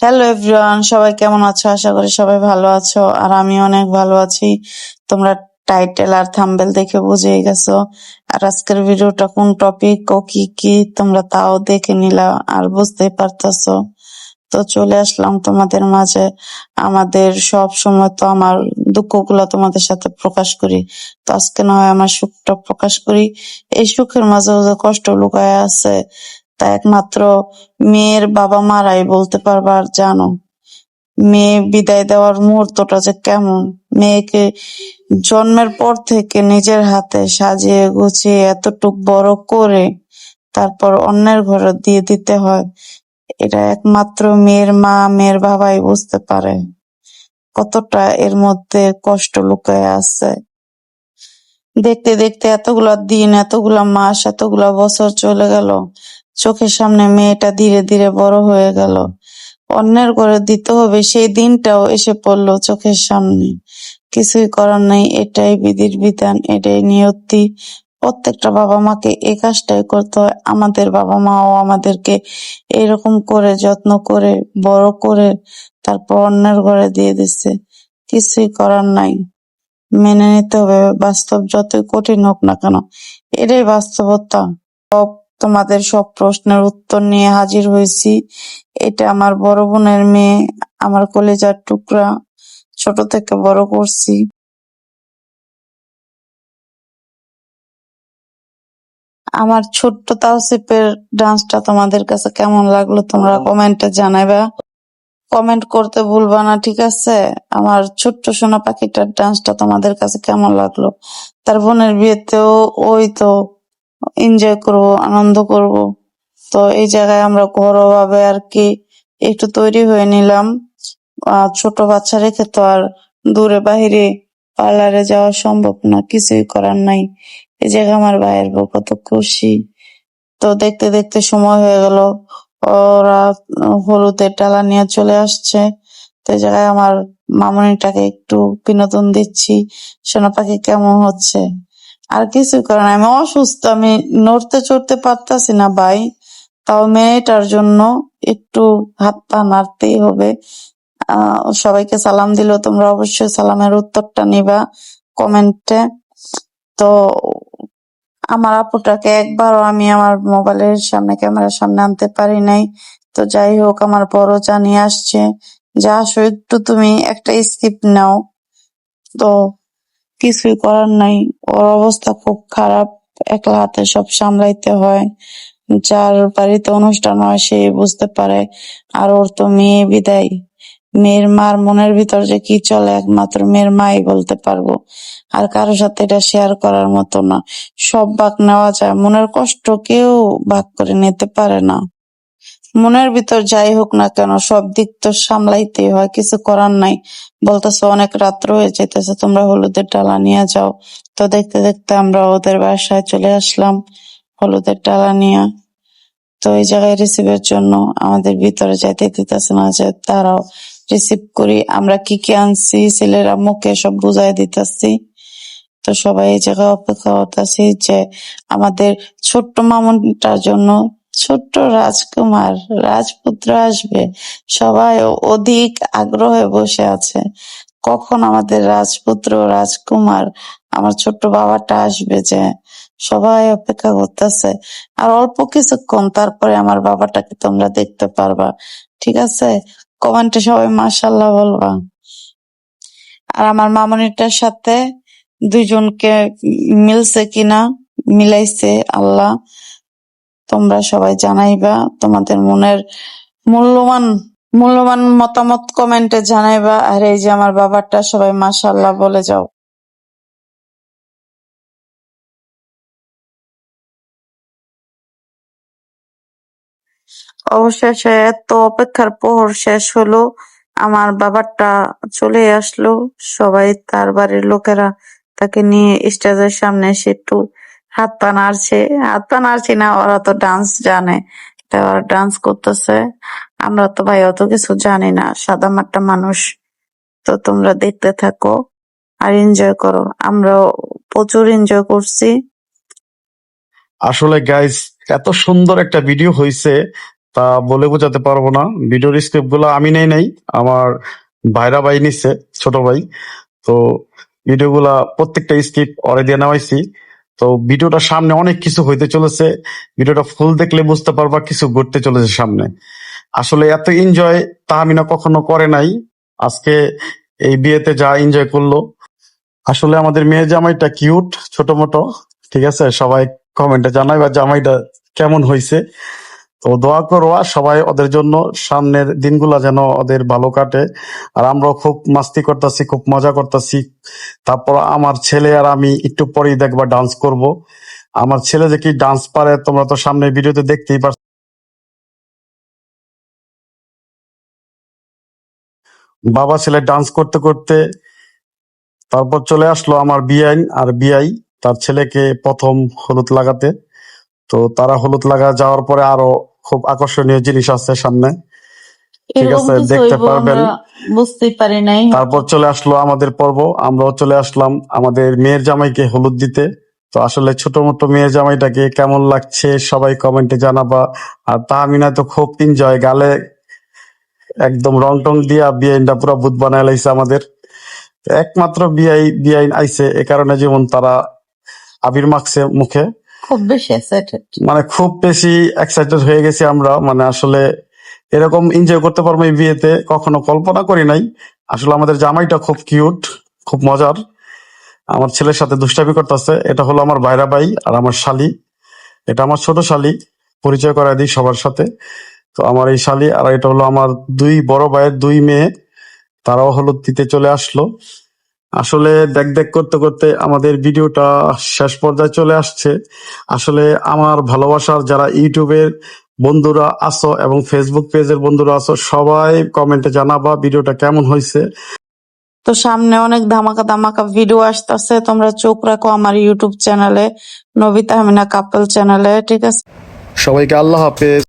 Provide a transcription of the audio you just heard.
Hello everyone সবাই কেমন আছো? আশা করি সবাই ভালো আছো, আর আমি অনেক ভালো আছি। তোমরা টাইটেল আর থাম্বেল দেখে বুঝেই গেছো। আর আজকের ভিডিওটা কোন টপিক ও কি কি, তোমরা তাও দেখে নিলা আর বুঝতেই পারতেছো। তো চলে আসলাম তোমাদের মাঝে। আমাদের সব সময় তো আমার দুঃখ দুঃখগুলো তোমাদের সাথে প্রকাশ করি। তো আজকে না হয় আমার সুখটা প্রকাশ করি। এই সুখের মাঝেও যে কষ্ট লুকায় আছে তা একমাত্র মেয়ের বাবা মারাই বলতে পারবা আর জানো। মেয়ে বিদায় দেওয়ার মুহূর্তটা যে কেমন। মেয়েকে জন্মের পর থেকে নিজের হাতে সাজিয়ে গুছিয়ে এতটুক বড় করে তারপর অন্যের ঘরে দিয়ে দিতে হয়, এটা একমাত্র মেয়ের মা, মেয়ের বাবাই বুঝতে পারে। কতটা এর মধ্যে কষ্ট লুকায় আছে। দেখতে দেখতে এতগুলা দিন, এতগুলা মাস, এতগুলা বছর চলে গেল। চোখের সামনে মেয়েটা ধীরে ধীরে বড় হয়ে গেল। অন্যের করে দিতে হবে, সেই দিনটাও এসে পড়ল চোখের সামনে। কিছুই করার নেই, এটাই বিধির বিধান, এটাই নিয়তি। প্রত্যেকটা বাবা মাকে এই কাজটাই করতে হয়। আমাদের বাবা মাও আমাদেরকে এরকম করে, যত্ন করে, বড় করে তারপর অন্যের ঘরে দিয়ে দিচ্ছে। কিছুই করার নাই। মেনে নিতে হবে, বাস্তব যতই কঠিন হোক না কেন, এটাই বাস্তবতা। তোমাদের সব প্রশ্নের উত্তর নিয়ে হাজির হয়েছি। এটা আমার বড় বোনের মেয়ে আমার কলেজার টুকরা ছোট থেকে বড় করছি। আমার ছোট্ট তাওসিফের ডান্সটা তোমাদের কাছে কেমন লাগল তোমরা কমেন্টে জানাইবা। কমেন্ট করতে ভুলবা না ঠিক আছে? আমার ছোট্ট সোনা পাখিটার ডান্সটা তোমাদের কাছে কেমন লাগল? তার বোনের বিয়েতেও ওই তো এনজয় করব, আনন্দ করব। তো এই জায়গায় আমরা ঘরোয়াভাবে আর কি একটু তৈরি হয়ে নিলাম। ছোট বাচ্চা রেখে তো আর দূরে বাহিরে পার্লারে যাওয়া সম্ভব না, কিছুই করার নাই। এই জায়গায় আমার ভাইয়ের বউ কত খুশি। তো দেখতে দেখতে সময় হয়ে গেল। ওরা হলুদের ডালা নিয়ে চলে আসছে। তো এই জায়গায় আমার মামনিটাকে একটু বিনোদন দিচ্ছি। সোনা পাখি কেমন হচ্ছে? আর কিছু করে না আমি অসুস্থ, আমি নড়তে চড়তে পারতাছি না ভাই। তাও মেয়েটার জন্য একটু হাত পা নাড়তেই হবে। সবাইকে সালাম দিল, তোমরা অবশ্যই সালামের উত্তরটা নিবা কমেন্টে। তো আমার আপুটাকে একবারও আমি আমার মোবাইলের সামনে, ক্যামেরার সামনে আনতে পারি নাই। তো যাই হোক, আমার বড় জানিয়ে আসছে। যা আসো, একটু তুমি একটা স্কিপ নাও। তো কিছুই করার নাই। ওর অবস্থা খুব খারাপ, একলা হাতে সব সামলাইতে হয়। যার বাড়িতে অনুষ্ঠান হয়, সে বুঝতে পারে। আর ওর তো মেয়ে বিদায়। মেয়ের মার মনের ভিতর যে কি চলে, একমাত্র মেয়ের মাই বলতে পারব। আর কারোর সাথে এটা শেয়ার করার মতো না। সব ভাগ নেওয়া যায়। মনের কষ্ট কেউ ভাগ করে নিতে পারে না। মনের ভিতর যাই হোক না কেন, সব দিক তো সামলাইতেই হয়, কিছু করার নাই। বলতেছে, অনেক রাত্র হয়ে যেতেছে তোমরা হলুদের ডালা নিয়ে যাও। তো দেখতে দেখতে আমরা ওদের বাসায় চলে আসলাম, হলুদের ডালা নিয়ে। তো এই জায়গায় রিসিভের জন্য আমাদের ভিতরে যাইতে দিতেছে না যে তারাও রিসিভ করি, আমরা কি কি আনছি, ছেলেরা মুখে সব বুঝাই দিতেছি। তো সবাই এই জায়গায় অপেক্ষা করতেছি যে, আমাদের ছোট্ট মামুনটার জন্য ছোট্ট রাজকুমার, রাজপুত্র আসবে। সবাই অধিক আগ্রহে বসে আছে। কখন আমাদের রাজপুত্র, রাজকুমার, আমার ছোট্ট বাবাটা আসবে যে? সবাই অপেক্ষা করতেছে। আর অল্প কিছুক্ষণ, তারপরে আমার বাবাটাকে তোমরা দেখতে পারবা। ঠিক আছে? কমেন্টে সবাই মাশাল্লাহ বলবা। আর আমার মামনিটার সাথে দুইজনকে মিলছে কিনা? মিলাইছে আল্লাহ। তোমরা সবাই জানাইবা, তোমাদের মনের মূল্যবান মূল্যবান মতামত কমেন্টে জানাইবা, আর এই যে আমার বাবারটা সবাই মাশাল্লাহ বলে যাও। অবশেষে এত অপেক্ষার প্রহর শেষ হলো, আমার বাবারটা চলে আসলো, সবাই তার বাড়ির লোকেরা তাকে নিয়ে স্টেজের সামনে এসে একটু হাত পা নাড়ছে হাত পা নাড়ছি না, ওরা তো ডান্স জানে। ওরা ডান্স করতেছে। আমরা তো ভাই অত কিছু জানি না। সাদা মাট্টা মানুষ। তো তোমরা দেখতে থাকো আর এনজয় করো। আমরাও প্রচুর এনজয় করছি। আসলে গাইস এত সুন্দর একটা ভিডিও হয়েছে তা বলে বোঝাতে পারব না। ভিডিওর স্ক্রিপ্টগুলো আমি নেই নাই, আমার ভাইরা ভাই নিচ্ছে ছোট ভাই। তো ভিডিওগুলা প্রত্যেকটা স্ক্রিপ্ট অরে দিয়ে নেওয়াইছি তো ভিডিওটা সামনে অনেক কিছু হইতে চলেছে। ভিডিওটা ফুল দেখলে বুঝতে পারবা কিছু ঘটতে চলেছে সামনে। আসলে এত এনজয় তাহামিনা কখনো করে নাই। আজকে এই বিয়েতে যা এনজয় করল। আসলে আমাদের মেয়ে জামাইটা কিউট ছোট মোটো ঠিক আছে? সবাই কমেন্টে জানাই বা জামাইটা কেমন হয়েছে তো দোয়া করো আর সবাই ওদের জন্য সামনের দিনগুলা যেন ওদের ভালো কাটে। আর আমরাও খুব মাস্তি করতেছি, খুব মজা করতেছি। তারপর আমার ছেলে আর আমি একটু পরেই দেখবা ডান্স করব। আমার ছেলে যে কি ডান্স পারে তোমরা তো সামনে ভিডিওতে দেখতেই পার বাবা ছেলে ডান্স করতে করতে তারপর চলে আসলো আমার বিআইন আর বিআই তার ছেলেকে প্রথম হলুদ লাগাতে। তো তারা হলুদ লাগা যাওয়ার পরে আরও খুব আকর্ষণীয় জিনিস আছে সামনে। ঠিক আছে, দেখতে পারবেন। বুঝতেই পারি নাই। তারপর চলে আসলো আমাদের পর্ব। আমরাও চলে আসলাম আমাদের মেয়ের জামাইকে হলুদ দিতে। তো আসলে ছোট মোটো মেয়ের জামাইটাকে কেমন লাগছে সবাই কমেন্টে জানাবা। আর তাহমিনা তো খুব এনজয় গালে একদম রং টং দিয়া বিআইনটা পুরো ভূত বানায় লাইছে আমাদের। একমাত্র বিআই বিআইন আইছে এ কারণে যেমন তারা আবির মাখছে মুখে। খুব বেশি এক্সাইটেড মানে খুব বেশি এক্সাইটেড হয়ে গেছি আমরা। মানে আসলে এরকম এনজয় করতে পারব এই বিয়েতে, কখনো কল্পনা করি নাই। আসলে আমাদের জামাইটা খুব কিউট খুব মজার। আমার ছেলের সাথে দুষ্টামি করতেছে। এটা হলো আমার ভাইরা ভাই আর আমার শালি। এটা আমার ছোট শালি। পরিচয় করায় দিই সবার সাথে। তো আমার এই শালি আর এটা হলো আমার দুই বড় ভাইয়ের দুই মেয়ে। তারাও হলুদ দিতে চলে আসলো। আসলে দেখ দেখ করতে করতে আমাদের ভিডিওটা শেষ পর্যায়ে চলে আসছে। আসলে আমার ভালোবাসার যারা ইউটিউবের বন্ধুরা আছো এবং ফেসবুক পেজের বন্ধুরা আছো সবাই কমেন্টে জানাবা ভিডিওটা কেমন হয়েছে। তো সামনে অনেক ধামাকা ধামাকা ভিডিও আসতেছে। তোমরা চোখ রাখো আমার ইউটিউব চ্যানেলে নবিতা হামিনা কাপল চ্যানেলে ঠিক আছে? সবাইকে আল্লাহ হাফেজ।